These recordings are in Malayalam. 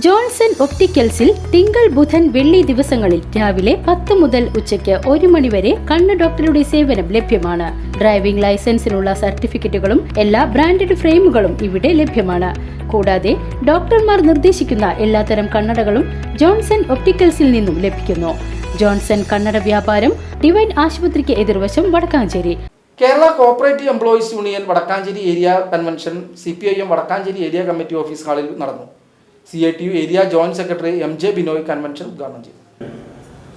ജോൺസൺ ഒപ്റ്റിക്കൽസിൽ തിങ്കൾ ബുധൻ വെള്ളി ദിവസങ്ങളിൽ രാവിലെ പത്ത് മുതൽ ഉച്ചയ്ക്ക് ഒരു മണിവരെ കണ്ണ് ഡോക്ടറുടെ സേവനം ലഭ്യമാണ്. ഡ്രൈവിംഗ് ലൈസൻസിനുള്ള സർട്ടിഫിക്കറ്റുകളും എല്ലാ ബ്രാൻഡഡ് ഫ്രെയിമുകളും ഇവിടെ ലഭ്യമാണ്. കൂടാതെ ഡോക്ടർമാർ നിർദ്ദേശിക്കുന്ന എല്ലാത്തരം കണ്ണടകളും ജോൺസൺ ഒപ്റ്റിക്കൽസിൽ നിന്നും ലഭിക്കുന്നു. ജോൺസൺ കണ്ണട വ്യാപാരം ഡിവൈൻ ആശുപത്രിക്ക് എതിർവശം Vadakkanchery. Kerala cooperative employees union Vadakkanchery area convention C P I M Vadakkanchery area committee office ഹാളിൽ നടന്നു. C I T U area joint secretary M J Binoy convention ഉദ്ഘാടനം ചെയ്തു.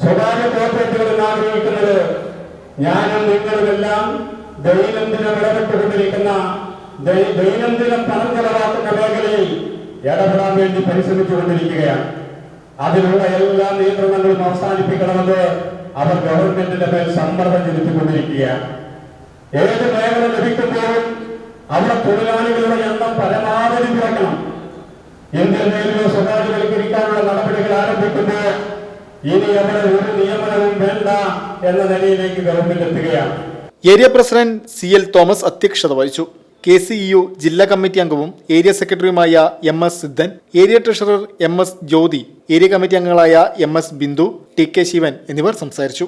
സ്വകാര്യ കോർപ്പറേറ്റുകളിൽ ആഗ്രഹിക്കുന്നത് ഞാനും നിങ്ങളുമെല്ലാം ദൈനംദിനം ഇടപെട്ടുകൊണ്ടിരിക്കുന്ന ദൈനംദിനം പണം ചെലവാക്കുന്ന മേഖലയിൽ ഇടപെടാൻ വേണ്ടി പരിശ്രമിച്ചുകൊണ്ടിരിക്കുകയാണ്. അതിനുള്ള എല്ലാ നിയന്ത്രണങ്ങളും അവസാനിപ്പിക്കണമെന്ന് അവർ ഗവൺമെന്റിന്റെ മേൽ സമ്മർദ്ദം ചെലുത്തിക്കൊണ്ടിരിക്കുകയാണ്. ഏത് മേഖല ലഭിക്കുമ്പോഴും അവിടെ തൊഴിലാളികളുടെ എണ്ണം പരമാവധി കുറയ്ക്കണം. ഇന്ത്യൻ റെയിൽവേ സ്വകാര്യവൽക്കരിക്കാനുള്ള നടപടികൾ ആരംഭിക്കുമ്പോൾ ഇനി അവിടെ ഒരു നിയമനവും വേണ്ട എന്ന നിലയിലേക്ക് ഗവൺമെന്റ് എത്തുകയാണ്. Area president C L Thomas അധ്യക്ഷത വഹിച്ചു. കെ സി ഇ ജില്ലാ കമ്മിറ്റി അംഗവും ഏരിയ സെക്രട്ടറിയുമായ M S Siddhan area treasurer M S Jyothi area committee അംഗങ്ങളായ M S Bindu T K Sivan എന്നിവർ സംസാരിച്ചു.